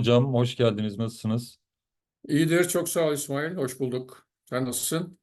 hocam, hoş geldiniz. Nasılsınız? İyidir, çok sağ ol İsmail. Hoş bulduk. Sen nasılsın?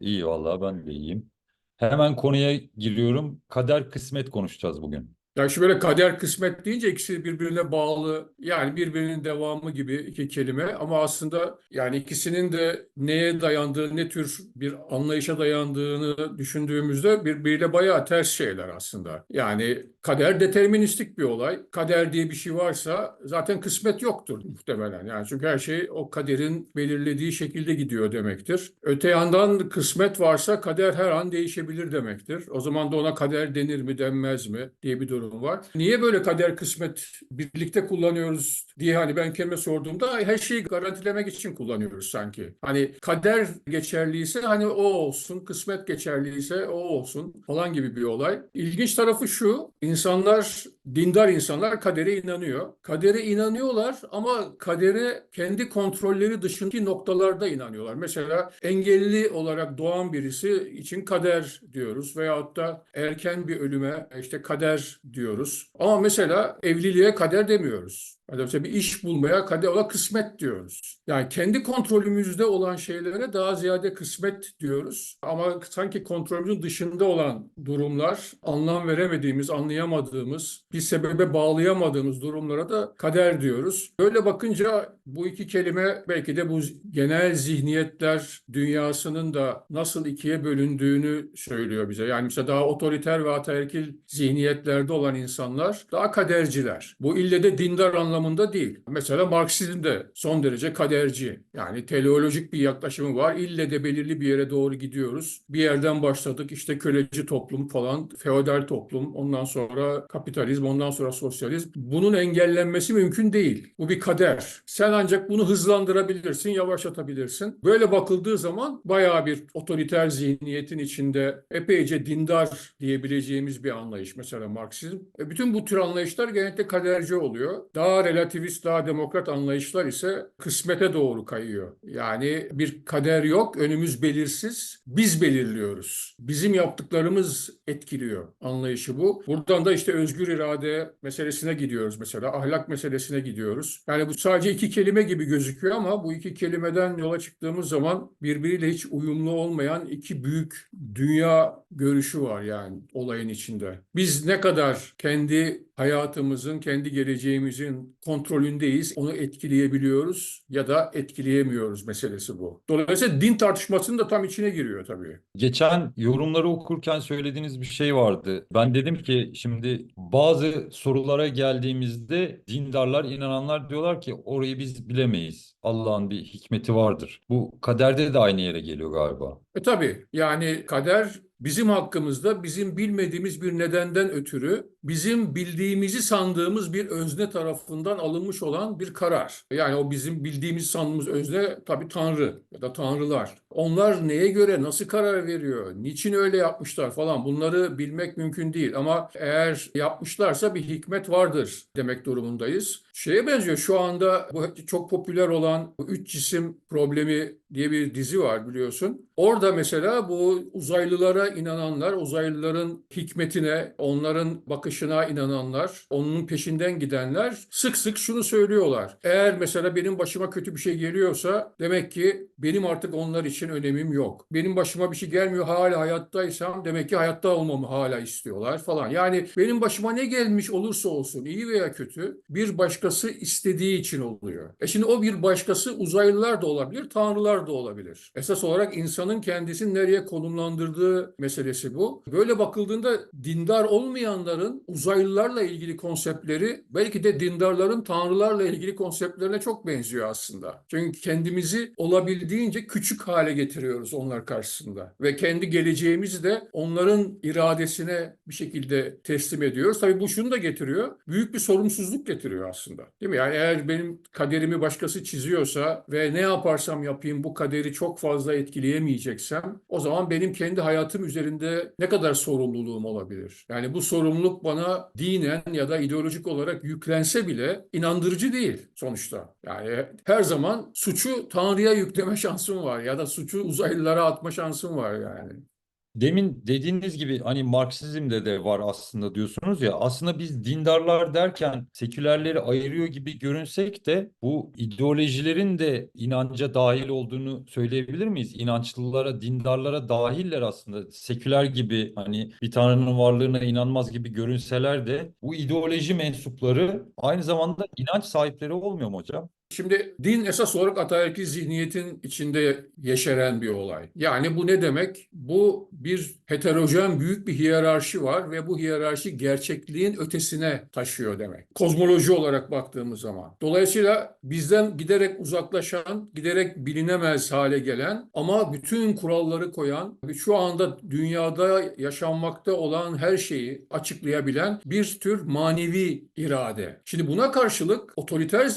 İyi vallahi ben de iyiyim. Hemen konuya giriyorum. Kader kısmet konuşacağız bugün. Ya şu böyle kader kısmet deyince ikisi birbirine bağlı yani birbirinin devamı gibi iki kelime ama aslında yani ikisinin de neye dayandığı ne tür bir anlayışa dayandığını düşündüğümüzde birbiriyle bayağı ters şeyler aslında. Yani kader deterministik bir olay. Kader diye bir şey varsa zaten kısmet yoktur muhtemelen. Yani çünkü her şey o kaderin belirlediği şekilde gidiyor demektir. Öte yandan kısmet varsa kader her an değişebilir demektir. O zaman da ona kader denir mi denmez mi diye bir durum var. Niye böyle kader kısmet birlikte kullanıyoruz diye hani ben kelime sorduğumda her şeyi garantilemek için kullanıyoruz sanki. Hani kader geçerliyse hani o olsun, kısmet geçerliyse o olsun falan gibi bir olay. İlginç tarafı şu, insanlar, dindar insanlar kadere inanıyor. Kadere inanıyorlar ama kadere kendi kontrolleri dışındaki noktalarda inanıyorlar. Mesela engelli olarak doğan birisi için kader diyoruz veyahut da erken bir ölüme işte kader diyoruz. Ama mesela evliliğe kader demiyoruz. Mesela bir iş bulmaya kader ola kısmet diyoruz. Yani kendi kontrolümüzde olan şeylere daha ziyade kısmet diyoruz. Ama sanki kontrolümüzün dışında olan durumlar, anlam veremediğimiz, anlayamadığımız, bir sebebe bağlayamadığımız durumlara da kader diyoruz. Böyle bakınca bu iki kelime belki de bu genel zihniyetler dünyasının da nasıl ikiye bölündüğünü söylüyor bize. Yani mesela daha otoriter ve ataerkil zihniyetlerde olan insanlar daha kaderciler. Bu ille de dindar anlamında değil. Mesela Marksizm de son derece kaderci. Yani teleolojik bir yaklaşımı var. İlle de belirli bir yere doğru gidiyoruz. Bir yerden başladık işte köleci toplum falan, feodal toplum, ondan sonra kapitalizm, ondan sonra sosyalizm. Bunun engellenmesi mümkün değil. Bu bir kader. Sen ancak bunu hızlandırabilirsin, yavaşlatabilirsin. Böyle bakıldığı zaman bayağı bir otoriter zihniyetin içinde epeyce dindar diyebileceğimiz bir anlayış mesela Marksizm. E bütün bu tür anlayışlar genellikle kaderci oluyor. Daha relativist, daha demokrat anlayışlar ise kısmete doğru kayıyor. Yani bir kader yok, önümüz belirsiz. Biz belirliyoruz. Bizim yaptıklarımız etkiliyor anlayışı bu. Buradan da işte özgür irade meselesine gidiyoruz mesela. Ahlak meselesine gidiyoruz. Yani bu sadece iki kelime gibi gözüküyor ama bu iki kelimeden yola çıktığımız zaman birbiriyle hiç uyumlu olmayan iki büyük dünya görüşü var yani olayın içinde. Biz ne kadar kendi hayatımızın, kendi geleceğimizin kontrolündeyiz. Onu etkileyebiliyoruz ya da etkileyemiyoruz meselesi bu. Dolayısıyla din tartışmasının da tam içine giriyor tabii. Geçen yorumları okurken söylediğiniz bir şey vardı. Ben dedim ki şimdi bazı sorulara geldiğimizde dindarlar, inananlar diyorlar ki orayı biz bilemeyiz. Allah'ın bir hikmeti vardır. Bu kaderde de aynı yere geliyor galiba. E tabii yani kader bizim hakkımızda bizim bilmediğimiz bir nedenden ötürü bizim bildiğimizi sandığımız bir özne tarafından alınmış olan bir karar. Yani o bizim bildiğimiz sandığımız özne tabii Tanrı ya da Tanrılar. Onlar neye göre nasıl karar veriyor, niçin öyle yapmışlar falan bunları bilmek mümkün değil. Ama eğer yapmışlarsa bir hikmet vardır demek durumundayız. Şeye benziyor şu anda bu çok popüler olan üç cisim problemi diye bir dizi var biliyorsun. Orada mesela bu uzaylılara inananlar, uzaylıların hikmetine, onların bakışına inananlar, onun peşinden gidenler sık sık şunu söylüyorlar. Eğer mesela benim başıma kötü bir şey geliyorsa demek ki benim artık onlar için önemim yok. Benim başıma bir şey gelmiyor hala hayattaysam demek ki hayatta olmamı hala istiyorlar falan. Yani benim başıma ne gelmiş olursa olsun iyi veya kötü bir başkası istediği için oluyor. E şimdi o bir başkası uzaylılar da olabilir, tanrılar da olabilir. Esas olarak insanın kendisini nereye konumlandırdığı meselesi bu. Böyle bakıldığında dindar olmayanların uzaylılarla ilgili konseptleri belki de dindarların tanrılarla ilgili konseptlerine çok benziyor aslında. Çünkü kendimizi olabildiğince küçük hale getiriyoruz onlar karşısında. Ve kendi geleceğimizi de onların iradesine bir şekilde teslim ediyoruz. Tabii bu şunu da getiriyor. Büyük bir sorumsuzluk getiriyor aslında. Değil mi? Yani eğer benim kaderimi başkası çiziyorsa ve ne yaparsam yapayım bu kaderi çok fazla etkileyemeyeceksem o zaman benim kendi hayatım üzerinde ne kadar sorumluluğum olabilir? Yani bu sorumluluk bana dinen ya da ideolojik olarak yüklense bile inandırıcı değil sonuçta. Yani her zaman suçu Tanrı'ya yükleme şansım var ya da suçu uzaylılara atma şansım var yani. Demin dediğiniz gibi hani Marksizm'de de var aslında diyorsunuz ya aslında biz dindarlar derken sekülerleri ayırıyor gibi görünsek de bu ideolojilerin de inanca dahil olduğunu söyleyebilir miyiz? İnançlılara, dindarlara dahiller aslında. Seküler gibi hani bir tanrının varlığına inanmaz gibi görünseler de bu ideoloji mensupları aynı zamanda inanç sahipleri olmuyor mu hocam? Şimdi din esas olarak ataerkil zihniyetin içinde yeşeren bir olay. Yani bu ne demek? Bu bir heterojen büyük bir hiyerarşi var ve bu hiyerarşi gerçekliğin ötesine taşıyor demek. Kozmoloji olarak baktığımız zaman. Dolayısıyla bizden giderek uzaklaşan, giderek bilinemez hale gelen ama bütün kuralları koyan şu anda dünyada yaşanmakta olan her şeyi açıklayabilen bir tür manevi irade. Şimdi buna karşılık otoriter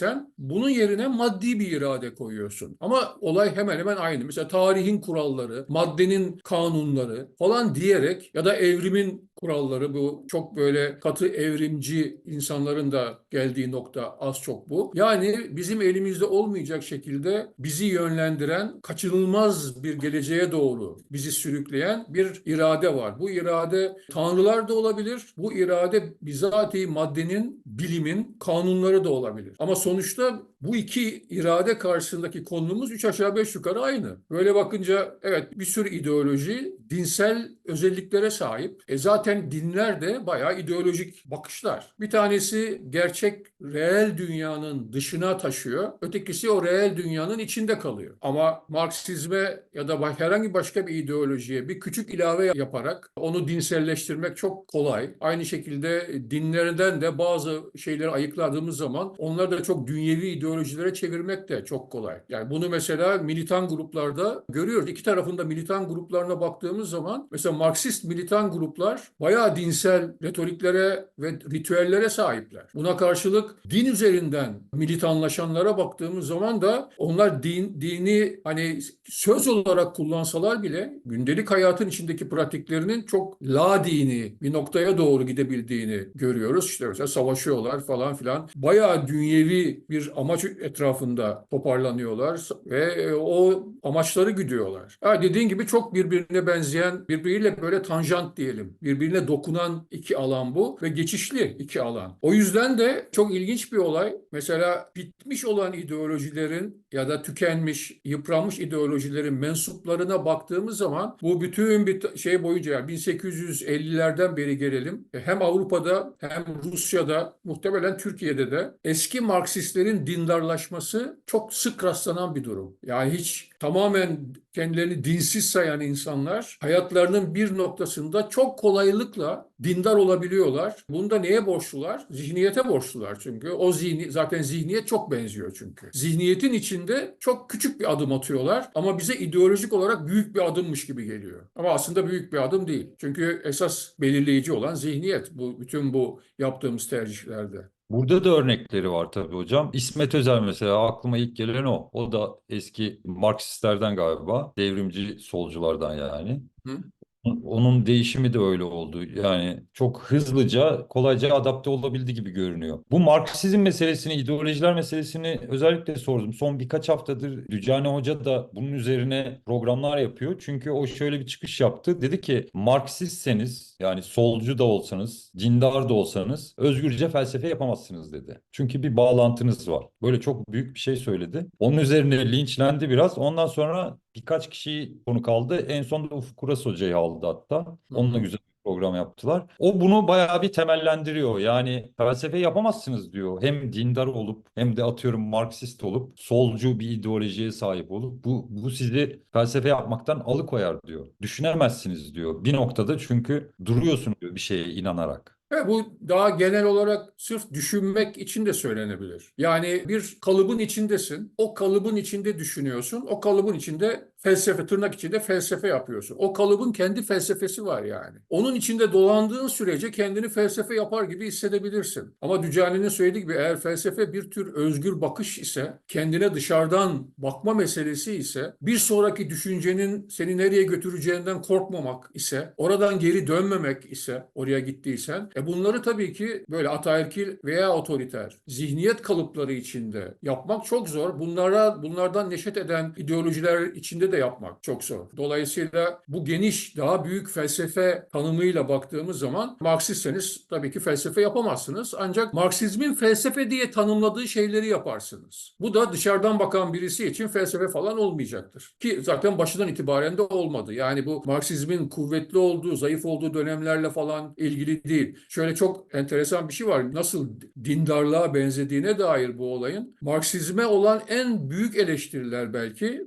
zihniyetteysen bunun yerine maddi bir irade koyuyorsun. Ama olay hemen hemen aynı. Mesela tarihin kuralları, maddenin kanunları falan diyerek ya da evrimin kuralları bu çok böyle katı evrimci insanların da geldiği nokta az çok bu. Yani bizim elimizde olmayacak şekilde bizi yönlendiren kaçınılmaz bir geleceğe doğru bizi sürükleyen bir irade var. Bu irade tanrılar da olabilir. Bu irade bizatihi maddenin, bilimin kanunları da olabilir. Ama sonuçta bu iki irade karşısındaki konumuz üç aşağı beş yukarı aynı. Böyle bakınca evet bir sürü ideoloji dinsel özelliklere sahip. E zaten dinler de bayağı ideolojik bakışlar. Bir tanesi gerçek reel dünyanın dışına taşıyor. Ötekisi o reel dünyanın içinde kalıyor. Ama Marksizme ya da herhangi başka bir ideolojiye bir küçük ilave yaparak onu dinselleştirmek çok kolay. Aynı şekilde dinlerden de bazı şeyleri ayıkladığımız zaman onları da çok dünyevi ideolojilere çevirmek de çok kolay. Yani bunu mesela militan gruplarda görüyoruz. İki tarafında militan gruplarına baktığımız zaman mesela Marksist militan gruplar bayağı dinsel retoriklere ve ritüellere sahipler. Buna karşılık din üzerinden militanlaşanlara baktığımız zaman da onlar din dini hani söz olarak kullansalar bile gündelik hayatın içindeki pratiklerinin çok la dini bir noktaya doğru gidebildiğini görüyoruz. İşte mesela savaşıyorlar falan filan. Bayağı dünyevi bir amaç etrafında toparlanıyorlar ve o amaçları güdüyorlar. Ha dediğin gibi çok birbirine benzeyen, birbiriyle böyle tanjant diyelim. Birbirine dokunan iki alan bu ve geçişli iki alan. O yüzden de çok ilginç bir olay. Mesela bitmiş olan ideolojilerin ya da tükenmiş, yıpranmış ideolojilerin mensuplarına baktığımız zaman bu bütün bir şey boyunca yani 1850'lerden beri gelelim. e, Hem Avrupa'da hem Rusya'da muhtemelen Türkiye'de de eski Marksistlerin dindarlaşması çok sık rastlanan bir durum. Yani hiç tamamen kendilerini dinsiz sayan insanlar hayatlarının bir noktasında çok kolaylıkla dindar olabiliyorlar. Bunda neye borçlular? Zihniyete borçlular çünkü. O zihni zaten zihniyet çok benziyor çünkü. Zihniyetin içinde çok küçük bir adım atıyorlar ama bize ideolojik olarak büyük bir adımmış gibi geliyor. Ama aslında büyük bir adım değil. Çünkü esas belirleyici olan zihniyet bu bütün bu yaptığımız tercihlerde. Burada da örnekleri var tabii hocam. İsmet Özel mesela aklıma ilk gelen o. O da eski Marksistlerden galiba. Devrimci solculardan yani. Hı? Onun değişimi de öyle oldu. Yani çok hızlıca, kolayca adapte olabildi gibi görünüyor. Bu Marksizm meselesini, ideolojiler meselesini özellikle sordum. Son birkaç haftadır Dücane Hoca da bunun üzerine programlar yapıyor. Çünkü o şöyle bir çıkış yaptı. Dedi ki Marksistseniz yani solcu da olsanız, dindar da olsanız özgürce felsefe yapamazsınız dedi. Çünkü bir bağlantınız var. Böyle çok büyük bir şey söyledi. Onun üzerine linçlendi biraz. Ondan sonra birkaç kişi konu kaldı. En son da Ufuk Kuras Hoca'yı aldı hatta. Onunla güzel bir program yaptılar. O bunu bayağı bir temellendiriyor. Yani felsefe yapamazsınız diyor. Hem dindar olup hem de atıyorum Marksist olup solcu bir ideolojiye sahip olup bu, bu sizi felsefe yapmaktan alıkoyar diyor. Düşünemezsiniz diyor. Bir noktada çünkü duruyorsun diyor bir şeye inanarak. Ve bu daha genel olarak sırf düşünmek için de söylenebilir. Yani bir kalıbın içindesin. O kalıbın içinde düşünüyorsun. O kalıbın içinde felsefe, tırnak içinde felsefe yapıyorsun. O kalıbın kendi felsefesi var yani. Onun içinde dolandığın sürece kendini felsefe yapar gibi hissedebilirsin. Ama Dücani'nin söylediği gibi eğer felsefe bir tür özgür bakış ise, kendine dışarıdan bakma meselesi ise, bir sonraki düşüncenin seni nereye götüreceğinden korkmamak ise, oradan geri dönmemek ise, oraya gittiysen, E bunları tabii ki böyle ataerkil veya otoriter zihniyet kalıpları içinde yapmak çok zor. Bunlara bunlardan neşet eden ideolojiler içinde de yapmak çok zor. Dolayısıyla bu geniş, daha büyük felsefe tanımıyla baktığımız zaman Marksistseniz tabii ki felsefe yapamazsınız. Ancak Marksizmin felsefe diye tanımladığı şeyleri yaparsınız. Bu da dışarıdan bakan birisi için felsefe falan olmayacaktır. Ki zaten başından itibaren de olmadı. Yani bu Marksizmin kuvvetli olduğu, zayıf olduğu dönemlerle falan ilgili değil. Şöyle çok enteresan bir şey var. Nasıl dindarlığa benzediğine dair bu olayın. Marksizme olan en büyük eleştiriler belki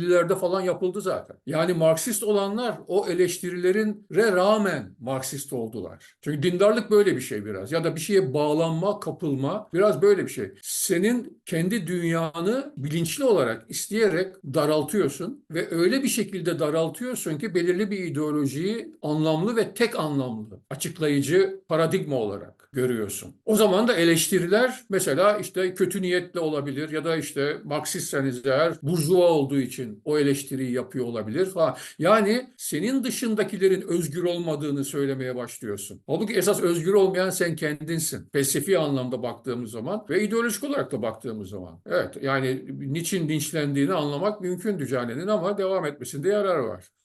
1850'lerde falan yapıldı zaten. Yani Marksist olanlar o eleştirilere rağmen Marksist oldular. Çünkü dindarlık böyle bir şey biraz. Ya da bir şeye bağlanma, kapılma biraz böyle bir şey. Senin kendi dünyanı bilinçli olarak isteyerek daraltıyorsun ve öyle bir şekilde daraltıyorsun ki belirli bir ideolojiyi anlamlı ve tek anlamlı, açıklayıcı paradigma olarak görüyorsun. O zaman da eleştiriler mesela işte kötü niyetle olabilir ya da işte Marksistseniz eğer burjuva olduğu için o eleştiriyi yapıyor olabilir falan. Yani senin dışındakilerin özgür olmadığını söylemeye başlıyorsun. Halbuki esas özgür olmayan sen kendinsin. Felsefi anlamda baktığımız zaman ve ideolojik olarak da baktığımız zaman. Evet yani niçin linçlendiğini anlamak mümkün Dücane'nin ama devam etmesinde yarar var.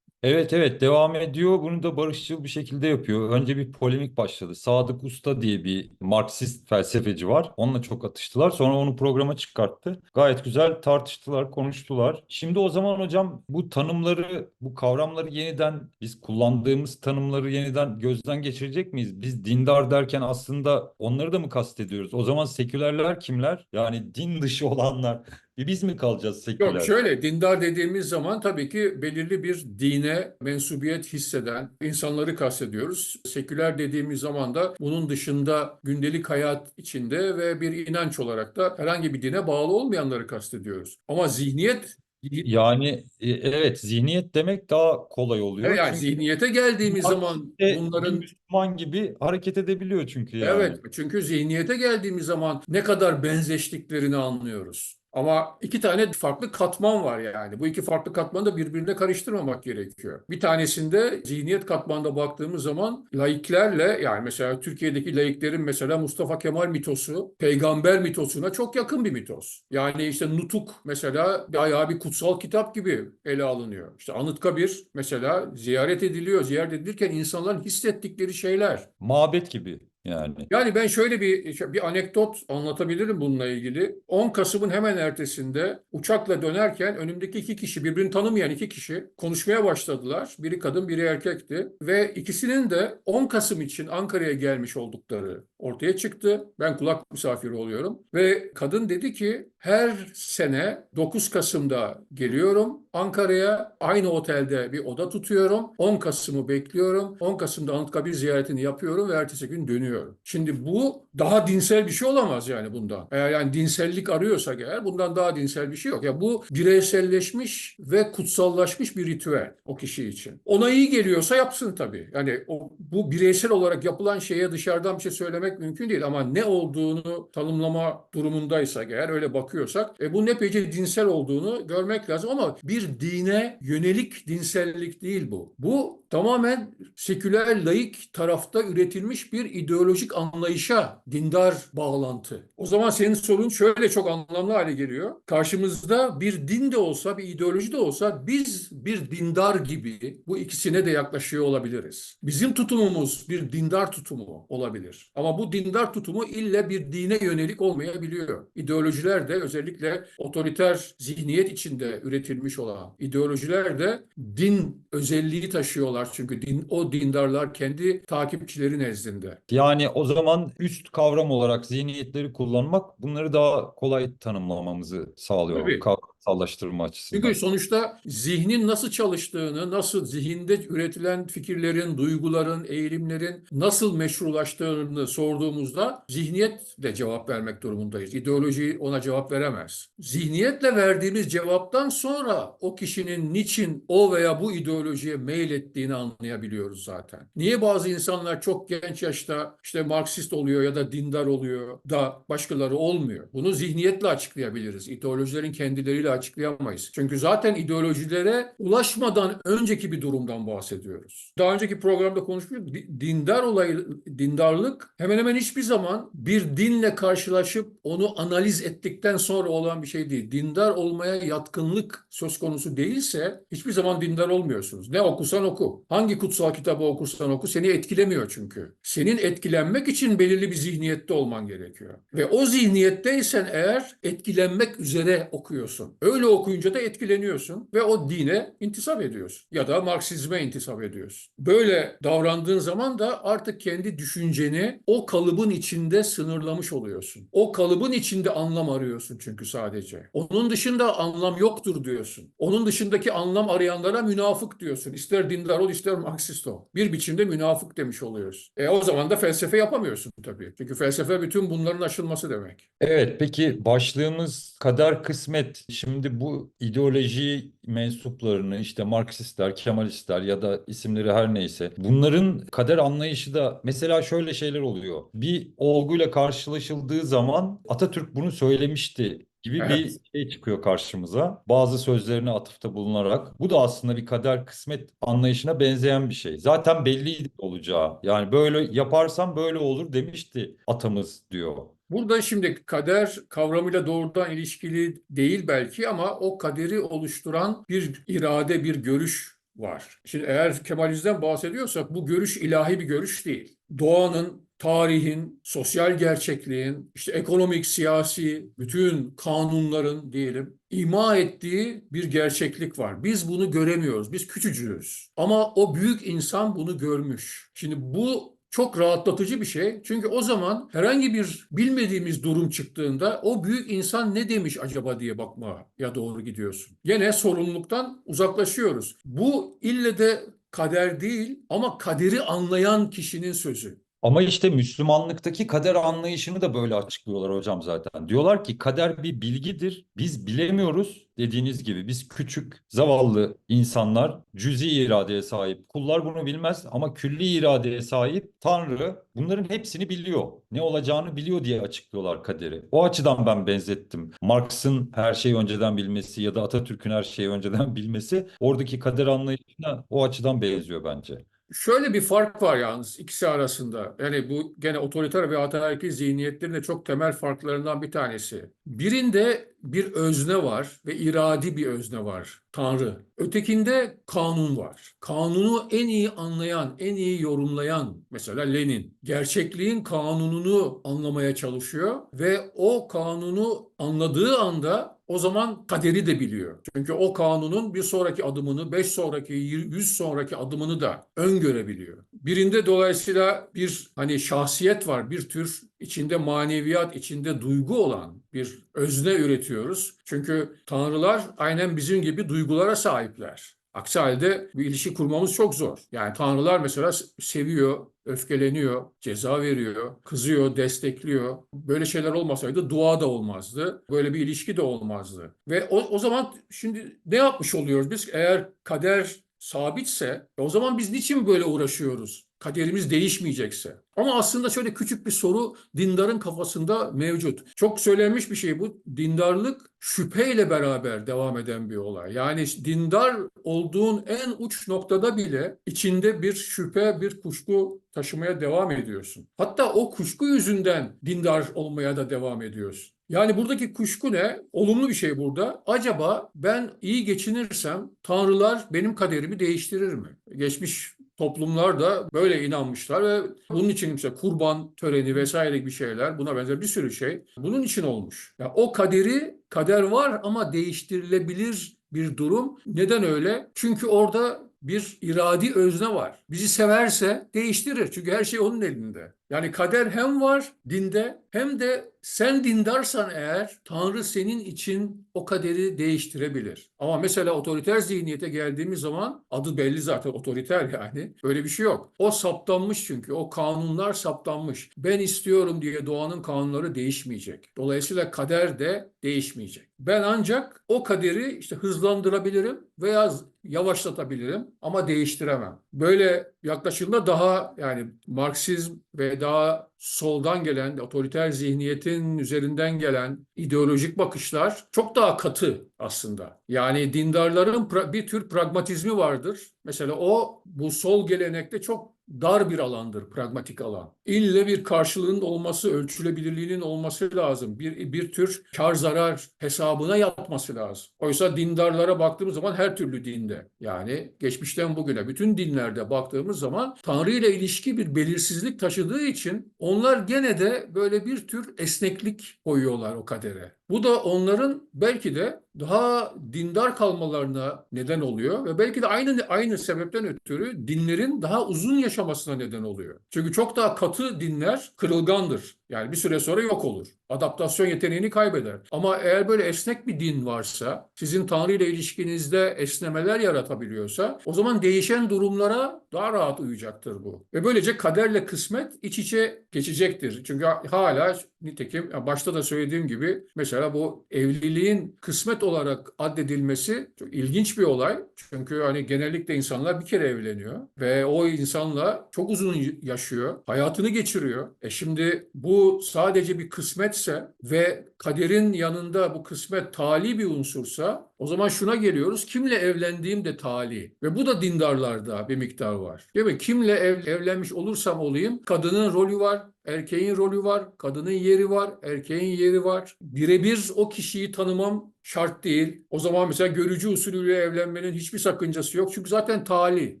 Evet evet devam ediyor. Bunu da barışçıl bir şekilde yapıyor. Önce bir polemik başladı. Sadık Usta diye bir Marksist felsefeci var. Onunla çok atıştılar. Sonra onu programa çıkarttı. Gayet güzel tartıştılar, konuştular. Şimdi o zaman hocam bu tanımları, bu kavramları yeniden biz kullandığımız tanımları yeniden gözden geçirecek miyiz? Biz dindar derken aslında onları da mı kastediyoruz? O zaman sekülerler kimler? Yani din dışı olanlar. Bir biz mi kalacağız seküler? Yok şöyle dindar dediğimiz zaman tabii ki belirli bir dine mensubiyet hisseden insanları kastediyoruz. Seküler dediğimiz zaman da bunun dışında gündelik hayat içinde ve bir inanç olarak da herhangi bir dine bağlı olmayanları kastediyoruz. Ama zihniyet Yani e, evet zihniyet demek daha kolay oluyor. yani Çünkü zihniyete geldiğimiz zaman de bunların Müslüman gibi hareket edebiliyor çünkü yani. Evet, çünkü zihniyete geldiğimiz zaman ne kadar benzeştiklerini anlıyoruz. Ama iki tane farklı katman var yani. Bu iki farklı katmanı da birbirine karıştırmamak gerekiyor. Bir tanesinde zihniyet katmanında baktığımız zaman laiklerle yani mesela Türkiye'deki laiklerin mesela Mustafa Kemal mitosu peygamber mitosuna çok yakın bir mitos. Yani işte Nutuk mesela bayağı bir kutsal kitap gibi ele alınıyor. İşte Anıtkabir mesela ziyaret ediliyor. Ziyaret edilirken insanların hissettikleri şeyler. Mabet gibi yani. Yani ben şöyle bir bir anekdot anlatabilirim bununla ilgili. 10 Kasım'ın hemen ertesinde uçakla dönerken önümdeki iki kişi birbirini tanımayan iki kişi konuşmaya başladılar. Biri kadın, biri erkekti ve ikisinin de 10 Kasım için Ankara'ya gelmiş oldukları ortaya çıktı. Ben kulak misafiri oluyorum ve kadın dedi ki her sene 9 Kasım'da geliyorum Ankara'ya aynı otelde bir oda tutuyorum. 10 Kasım'ı bekliyorum. 10 Kasım'da Anıtkabir ziyaretini yapıyorum ve ertesi gün dönüyorum. Şimdi bu daha dinsel bir şey olamaz yani bundan. Eğer yani dinsellik arıyorsak eğer bundan daha dinsel bir şey yok. Ya bu bireyselleşmiş ve kutsallaşmış bir ritüel o kişi için. Ona iyi geliyorsa yapsın tabii. Yani o, bu bireysel olarak yapılan şeye dışarıdan bir şey söylemek mümkün değil ama ne olduğunu tanımlama durumundaysak eğer öyle bakıyorsak e, bunun epeyce dinsel olduğunu görmek lazım ama bir dine yönelik dinsellik değil bu. Bu tamamen seküler laik tarafta üretilmiş bir ideolojik anlayışa dindar bağlantı. O zaman senin sorun şöyle çok anlamlı hale geliyor. Karşımızda bir din de olsa, bir ideoloji de olsa biz bir dindar gibi bu ikisine de yaklaşıyor olabiliriz. Bizim tutumumuz bir dindar tutumu olabilir. Ama bu dindar tutumu ille bir dine yönelik olmayabiliyor. İdeolojiler de özellikle otoriter zihniyet içinde üretilmiş olan ideolojiler de din özelliği taşıyorlar çünkü din, o dindarlar kendi takipçileri nezdinde. Yani o zaman üst kavram olarak zihniyetleri kullanmak bunları daha kolay tanımlamamızı sağlıyor Tabii. Kavramsallaştırma açısından. Çünkü sonuçta zihnin nasıl çalıştığını, nasıl zihinde üretilen fikirlerin, duyguların, eğilimlerin nasıl meşrulaştığını sorduğumuzda zihniyetle cevap vermek durumundayız. İdeoloji ona cevap veremez. Zihniyetle verdiğimiz cevaptan sonra o kişinin niçin o veya bu ideolojiye meylettiğini anlayabiliyoruz zaten. Niye bazı insanlar çok genç yaşta işte Marksist oluyor ya da dindar oluyor da başkaları olmuyor? Bunu zihniyetle açıklayabiliriz. İdeolojilerin kendileriyle açıklayamayız. Çünkü zaten ideolojilere ulaşmadan önceki bir durumdan bahsediyoruz. Daha önceki programda konuşmuştuk. Di- Dindar olayı, dindarlık hemen hemen hiçbir zaman bir dinle karşılaşıp onu analiz ettikten sonra olan bir şey değil. Dindar olmaya yatkınlık söz konusu değilse hiçbir zaman dindar olmuyorsunuz. Ne okursan oku. Hangi kutsal kitabı okursan oku seni etkilemiyor çünkü. Senin etkilenmek için belirli bir zihniyette olman gerekiyor. Ve o zihniyetteysen eğer etkilenmek üzere okuyorsun. Öyle okuyunca da etkileniyorsun ve o dine intisap ediyorsun. Ya da Marksizme intisap ediyorsun. Böyle davrandığın zaman da artık kendi düşünceni o kalıbın içinde sınırlamış oluyorsun. O kalıbın içinde anlam arıyorsun çünkü sadece. Onun dışında anlam yoktur diyorsun. Onun dışındaki anlam arayanlara münafık diyorsun. İster dindar ol ister Marksist ol. Bir biçimde münafık demiş oluyoruz. E o zaman da felsefe yapamıyorsun tabii. Çünkü felsefe bütün bunların aşılması demek. Evet, peki başlığımız kader kısmet. Şimdi bu ideoloji mensuplarını işte Marksistler, Kemalistler ya da isimleri her neyse bunların kader anlayışı da mesela şöyle şeyler oluyor. Bir olguyla karşılaşıldığı zaman Atatürk bunu söylemişti gibi bir Evet. şey çıkıyor karşımıza. Bazı sözlerine atıfta bulunarak. Bu da aslında bir kader kısmet anlayışına benzeyen bir şey. Zaten belliydi olacağı. Yani böyle yaparsam böyle olur demişti atamız diyor. Burada şimdi kader kavramıyla doğrudan ilişkili değil belki ama o kaderi oluşturan bir irade, bir görüş var. Şimdi eğer Kemalizmden bahsediyorsak bu görüş ilahi bir görüş değil. Doğanın, tarihin, sosyal gerçekliğin, işte ekonomik, siyasi, bütün kanunların diyelim ima ettiği bir gerçeklik var. Biz bunu göremiyoruz. Biz küçücüğüz. Ama o büyük insan bunu görmüş. Şimdi bu çok rahatlatıcı bir şey. Çünkü o zaman herhangi bir bilmediğimiz durum çıktığında o büyük insan ne demiş acaba diye bakmaya doğru gidiyorsun. Gene sorumluluktan uzaklaşıyoruz. Bu ille de kader değil ama kaderi anlayan kişinin sözü. Ama işte Müslümanlıktaki kader anlayışını da böyle açıklıyorlar hocam zaten. Diyorlar ki kader bir bilgidir. Biz bilemiyoruz dediğiniz gibi. Biz küçük, zavallı insanlar, cüzi iradeye sahip kullar bunu bilmez ama külli iradeye sahip Tanrı bunların hepsini biliyor. Ne olacağını biliyor diye açıklıyorlar kaderi. O açıdan ben benzettim. Marx'ın her şeyi önceden bilmesi ya da Atatürk'ün her şeyi önceden bilmesi oradaki kader anlayışına o açıdan benziyor bence. Şöyle bir fark var yalnız ikisi arasında. Yani bu gene otoriter ve ataerkil zihniyetlerin de çok temel farklarından bir tanesi. Birinde bir özne var ve iradi bir özne var. Tanrı. Ötekinde kanun var. Kanunu en iyi anlayan, en iyi yorumlayan mesela Lenin. Gerçekliğin kanununu anlamaya çalışıyor ve o kanunu anladığı anda o zaman kaderi de biliyor. Çünkü o kanunun bir sonraki adımını, beş sonraki, yüz sonraki adımını da öngörebiliyor. Birinde dolayısıyla bir hani şahsiyet var, bir tür içinde maneviyat, içinde duygu olan bir özne üretiyoruz. Çünkü tanrılar aynen bizim gibi duygulara sahipler. Aksi halde bir ilişki kurmamız çok zor. Yani tanrılar mesela seviyor, öfkeleniyor, ceza veriyor, kızıyor, destekliyor. Böyle şeyler olmasaydı dua da olmazdı. Böyle bir ilişki de olmazdı. Ve o, o zaman şimdi ne yapmış oluyoruz biz? Eğer kader sabitse o zaman biz niçin böyle uğraşıyoruz? Kaderimiz değişmeyecekse. Ama aslında şöyle küçük bir soru dindarın kafasında mevcut. Çok söylenmiş bir şey bu. Dindarlık şüpheyle beraber devam eden bir olay. Yani dindar olduğun en uç noktada bile içinde bir şüphe, bir kuşku taşımaya devam ediyorsun. Hatta o kuşku yüzünden dindar olmaya da devam ediyorsun. Yani buradaki kuşku ne? Olumlu bir şey burada. Acaba ben iyi geçinirsem tanrılar benim kaderimi değiştirir mi? Geçmiş toplumlar da böyle inanmışlar ve bunun için mesela kurban töreni vesaire gibi şeyler buna benzer bir sürü şey bunun için olmuş. Ya o kaderi kader var ama değiştirilebilir bir durum. Neden öyle? Çünkü orada bir iradi özne var. Bizi severse değiştirir. Çünkü her şey onun elinde. Yani kader hem var dinde hem de sen dindarsan eğer Tanrı senin için o kaderi değiştirebilir. Ama mesela otoriter zihniyete geldiğimiz zaman adı belli zaten otoriter yani. Öyle bir şey yok. O saptanmış çünkü. O kanunlar saptanmış. Ben istiyorum diye doğanın kanunları değişmeyecek. Dolayısıyla kader de değişmeyecek. Ben ancak o kaderi işte hızlandırabilirim veya yavaşlatabilirim ama değiştiremem. Böyle yaklaşımda daha yani Marksizm ve daha soldan gelen, otoriter zihniyetin üzerinden gelen ideolojik bakışlar çok daha katı aslında. Yani dindarların bir tür pragmatizmi vardır. Mesela o bu sol gelenekte çok dar bir alandır, pragmatik alan. İlle bir karşılığının olması, ölçülebilirliğinin olması lazım. Bir, bir tür kar zarar hesabına yatması lazım. Oysa dindarlara baktığımız zaman her türlü dinde yani geçmişten bugüne bütün dinlerde baktığımız zaman Tanrı ile ilişki bir belirsizlik taşıdığı için onlar gene de böyle bir tür esneklik koyuyorlar o kadere. Bu da onların belki de daha dindar kalmalarına neden oluyor ve belki de aynı aynı sebepten ötürü dinlerin daha uzun yaşamasına neden oluyor. Çünkü çok daha katı dinler kırılgandır. Yani bir süre sonra yok olur. Adaptasyon yeteneğini kaybeder. Ama eğer böyle esnek bir din varsa, sizin Tanrı ile ilişkinizde esnemeler yaratabiliyorsa, o zaman değişen durumlara daha rahat uyacaktır bu. Ve böylece kaderle kısmet iç içe geçecektir. Çünkü hala nitekim başta da söylediğim gibi mesela bu evliliğin kısmet olarak addedilmesi çok ilginç bir olay. Çünkü hani genellikle insanlar bir kere evleniyor ve o insanla çok uzun yaşıyor, hayatını geçiriyor. E şimdi bu sadece bir kısmetse ve kaderin yanında bu kısmet tali bir unsursa o zaman şuna geliyoruz. Kimle evlendiğim de tali. Ve bu da dindarlarda bir miktar var. Değil mi? Kimle ev, evlenmiş olursam olayım kadının rolü var, erkeğin rolü var, kadının yeri var, erkeğin yeri var. Birebir o kişiyi tanımam şart değil. O zaman mesela görücü usulüyle evlenmenin hiçbir sakıncası yok. Çünkü zaten tali,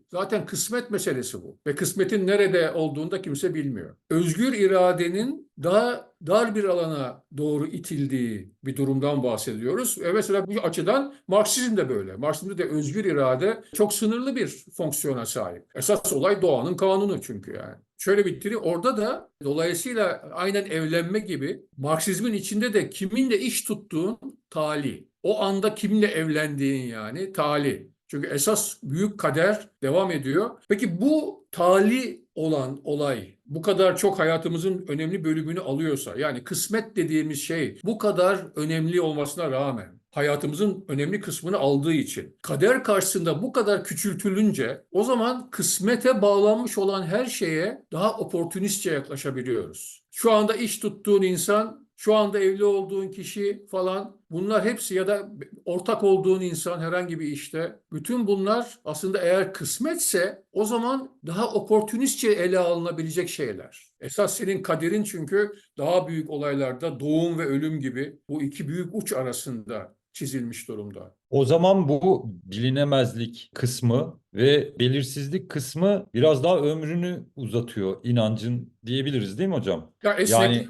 zaten kısmet meselesi bu. Ve kısmetin nerede olduğunu da kimse bilmiyor. Özgür iradenin daha dar bir alana doğru itildiği bir durumdan bahsediyoruz. Ve mesela bu açıdan Marksizm de böyle. Marksizmde de özgür irade çok sınırlı bir fonksiyona sahip. Esas olay doğanın kanunu çünkü yani. Şöyle bittiri orada da dolayısıyla aynen evlenme gibi Marksizmin içinde de kiminle iş tuttuğun tali. O anda kimle evlendiğin yani tali. Çünkü esas büyük kader devam ediyor. Peki bu tali olan olay bu kadar çok hayatımızın önemli bölümünü alıyorsa yani kısmet dediğimiz şey bu kadar önemli olmasına rağmen hayatımızın önemli kısmını aldığı için kader karşısında bu kadar küçültülünce o zaman kısmete bağlanmış olan her şeye daha oportunistçe yaklaşabiliyoruz. Şu anda iş tuttuğun insan şu anda evli olduğun kişi falan bunlar hepsi ya da ortak olduğun insan herhangi bir işte bütün bunlar aslında eğer kısmetse o zaman daha oportunistçe ele alınabilecek şeyler. Esas senin kaderin çünkü daha büyük olaylarda doğum ve ölüm gibi bu iki büyük uç arasında çizilmiş durumda. O zaman bu bilinemezlik kısmı ve belirsizlik kısmı biraz daha ömrünü uzatıyor inancın diyebiliriz değil mi hocam? Ya esnek Yani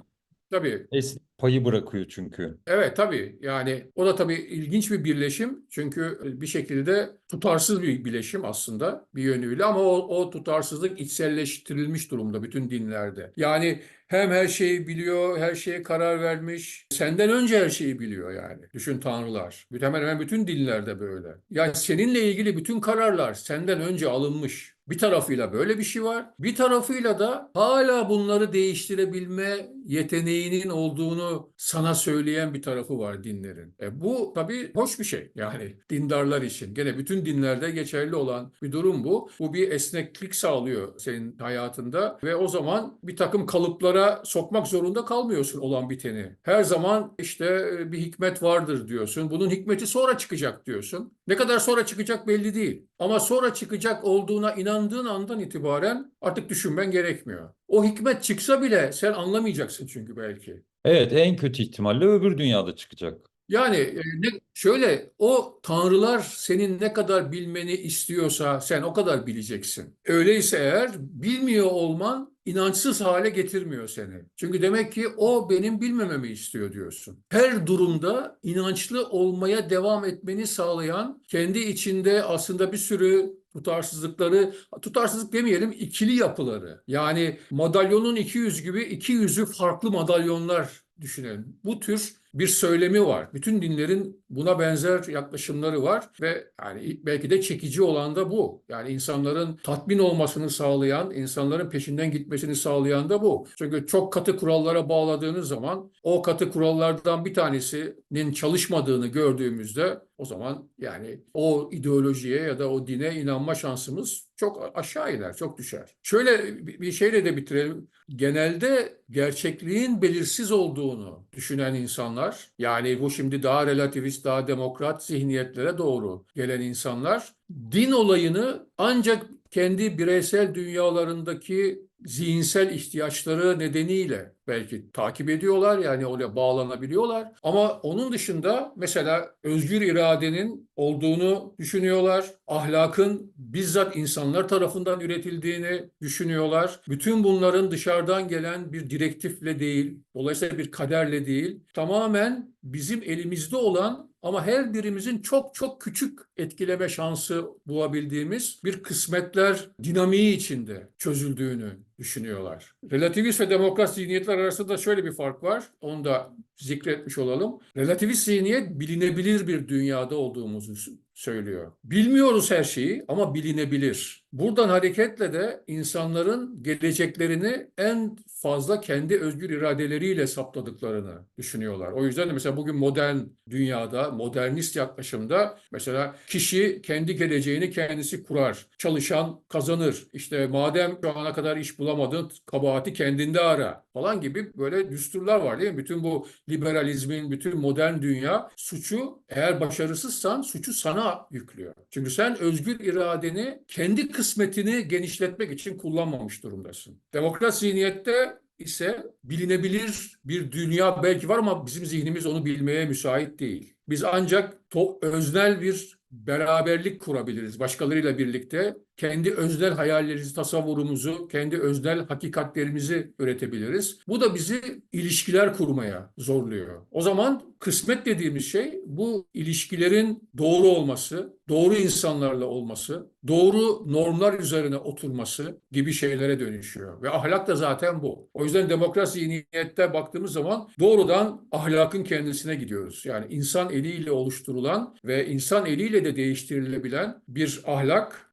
tabii es payı bırakıyor çünkü. Evet tabii yani o da tabii ilginç bir birleşim çünkü bir şekilde tutarsız bir birleşim aslında bir yönüyle ama o, o tutarsızlık içselleştirilmiş durumda bütün dinlerde. Yani hem her şeyi biliyor, her şeye karar vermiş, senden önce her şeyi biliyor yani. Düşün tanrılar. Hemen hemen bütün dinlerde böyle. Yani seninle ilgili bütün kararlar senden önce alınmış. Bir tarafıyla böyle bir şey var. Bir tarafıyla da hala bunları değiştirebilme yeteneğinin olduğunu sana söyleyen bir tarafı var dinlerin. E bu tabii hoş bir şey yani dindarlar için. Gene bütün dinlerde geçerli olan bir durum bu. Bu bir esneklik sağlıyor senin hayatında ve o zaman bir takım kalıplara sokmak zorunda kalmıyorsun olan biteni. Her zaman işte bir hikmet vardır diyorsun. Bunun hikmeti sonra çıkacak diyorsun. Ne kadar sonra çıkacak belli değil. Ama sonra çıkacak olduğuna inandığın andan itibaren artık düşünmen gerekmiyor. O hikmet çıksa bile sen anlamayacaksın çünkü belki. Evet en kötü ihtimalle öbür dünyada çıkacak. Yani e, ne, şöyle o tanrılar senin ne kadar bilmeni istiyorsa sen o kadar bileceksin. Öyleyse eğer bilmiyor olman inançsız hale getirmiyor seni. Çünkü demek ki o benim bilmememi istiyor diyorsun. Her durumda inançlı olmaya devam etmeni sağlayan kendi içinde aslında bir sürü tutarsızlıkları, tutarsızlık demeyelim ikili yapıları. Yani madalyonun iki yüz gibi iki yüzü farklı madalyonlar düşünelim. Bu tür bir söylemi var. Bütün dinlerin buna benzer yaklaşımları var ve yani belki de çekici olan da bu. Yani insanların tatmin olmasını sağlayan, insanların peşinden gitmesini sağlayan da bu. Çünkü çok katı kurallara bağladığınız zaman o katı kurallardan bir tanesinin çalışmadığını gördüğümüzde o zaman yani o ideolojiye ya da o dine inanma şansımız çok aşağı iner, çok düşer. Şöyle bir şeyle de bitirelim. Genelde gerçekliğin belirsiz olduğunu düşünen insanlar, yani bu şimdi daha relativist, daha demokrat zihniyetlere doğru gelen insanlar, din olayını ancak kendi bireysel dünyalarındaki zihinsel ihtiyaçları nedeniyle belki takip ediyorlar yani oraya bağlanabiliyorlar. Ama onun dışında mesela özgür iradenin olduğunu düşünüyorlar. Ahlakın bizzat insanlar tarafından üretildiğini düşünüyorlar. Bütün bunların dışarıdan gelen bir direktifle değil, dolayısıyla bir kaderle değil, tamamen bizim elimizde olan ama her birimizin çok çok küçük etkileme şansı bulabildiğimiz bir kısmetler dinamiği içinde çözüldüğünü düşünüyorlar. Relativist ve demokrat zihniyetler arasında şöyle bir fark var. Onu da zikretmiş olalım. Relativist zihniyet bilinebilir bir dünyada olduğumuzu söylüyor. Bilmiyoruz her şeyi ama bilinebilir. Buradan hareketle de insanların geleceklerini en fazla kendi özgür iradeleriyle sapladıklarını düşünüyorlar. O yüzden de mesela bugün modern dünyada, modernist yaklaşımda mesela kişi kendi geleceğini kendisi kurar. Çalışan kazanır. İşte madem şu ana kadar iş bulamadın, kabahati kendinde ara falan gibi böyle düsturlar var değil mi? Bütün bu liberalizmin, bütün modern dünya suçu eğer başarısızsan suçu sana yüklüyor. Çünkü sen özgür iradeni kendi kısmetini genişletmek için kullanmamış durumdasın. Demokrat zihniyette ise bilinebilir bir dünya belki var ama bizim zihnimiz onu bilmeye müsait değil. Biz ancak öznel bir beraberlik kurabiliriz başkalarıyla birlikte. Kendi öznel hayallerimizi, tasavvurumuzu, kendi öznel hakikatlerimizi üretebiliriz. Bu da bizi ilişkiler kurmaya zorluyor. O zaman kısmet dediğimiz şey bu ilişkilerin doğru olması, doğru insanlarla olması, doğru normlar üzerine oturması gibi şeylere dönüşüyor. Ve ahlak da zaten bu. O yüzden demokrat zihniyette baktığımız zaman doğrudan ahlakın kendisine gidiyoruz. Yani insan eliyle oluşturulan ve insan eliyle de değiştirilebilen bir ahlak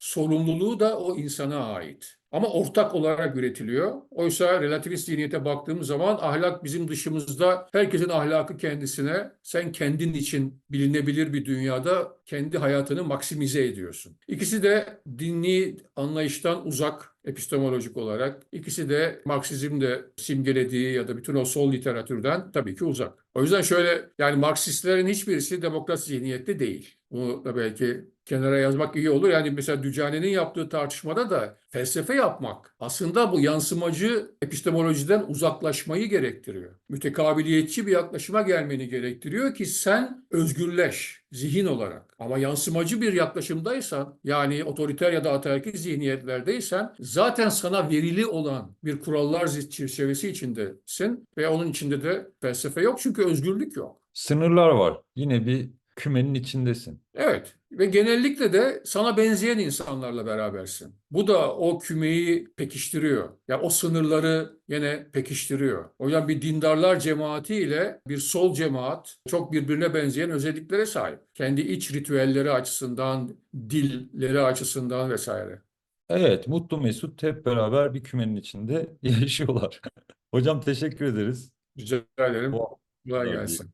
sorumluluğu da o insana ait. Ama ortak olarak üretiliyor. Oysa relativist zihniyete baktığımız zaman ahlak bizim dışımızda herkesin ahlakı kendisine sen kendin için bilinebilir bir dünyada kendi hayatını maksimize ediyorsun. İkisi de dinli anlayıştan uzak epistemolojik olarak. İkisi de Marksizmde simgelediği ya da bütün o sol literatürden tabii ki uzak. O yüzden şöyle yani Marksistlerin hiçbirisi demokrat zihniyette değil. Bunu da belki kenara yazmak iyi olur. Yani mesela Dücane'nin yaptığı tartışmada da felsefe yapmak aslında bu yansımacı epistemolojiden uzaklaşmayı gerektiriyor. Mütekabiliyetçi bir yaklaşıma gelmeni gerektiriyor ki sen özgürleş zihin olarak. Ama yansımacı bir yaklaşımdaysan yani otoriter ya da ataerkil zihniyetlerdeysen zaten sana verili olan bir kurallar çerçevesi içindesin ve onun içinde de felsefe yok çünkü özgürlük yok. Sınırlar var. Yine bir kümenin içindesin. Evet ve genellikle de sana benzeyen insanlarla berabersin. Bu da o kümeyi pekiştiriyor. Ya o sınırları yine pekiştiriyor. O yüzden bir dindarlar cemaati ile bir sol cemaat çok birbirine benzeyen özelliklere sahip. Kendi iç ritüelleri açısından, dilleri açısından vesaire. Evet, mutlu mesut hep beraber bir kümenin içinde yaşıyorlar. Hocam teşekkür ederiz. Rica ederim. Kolay gelsin.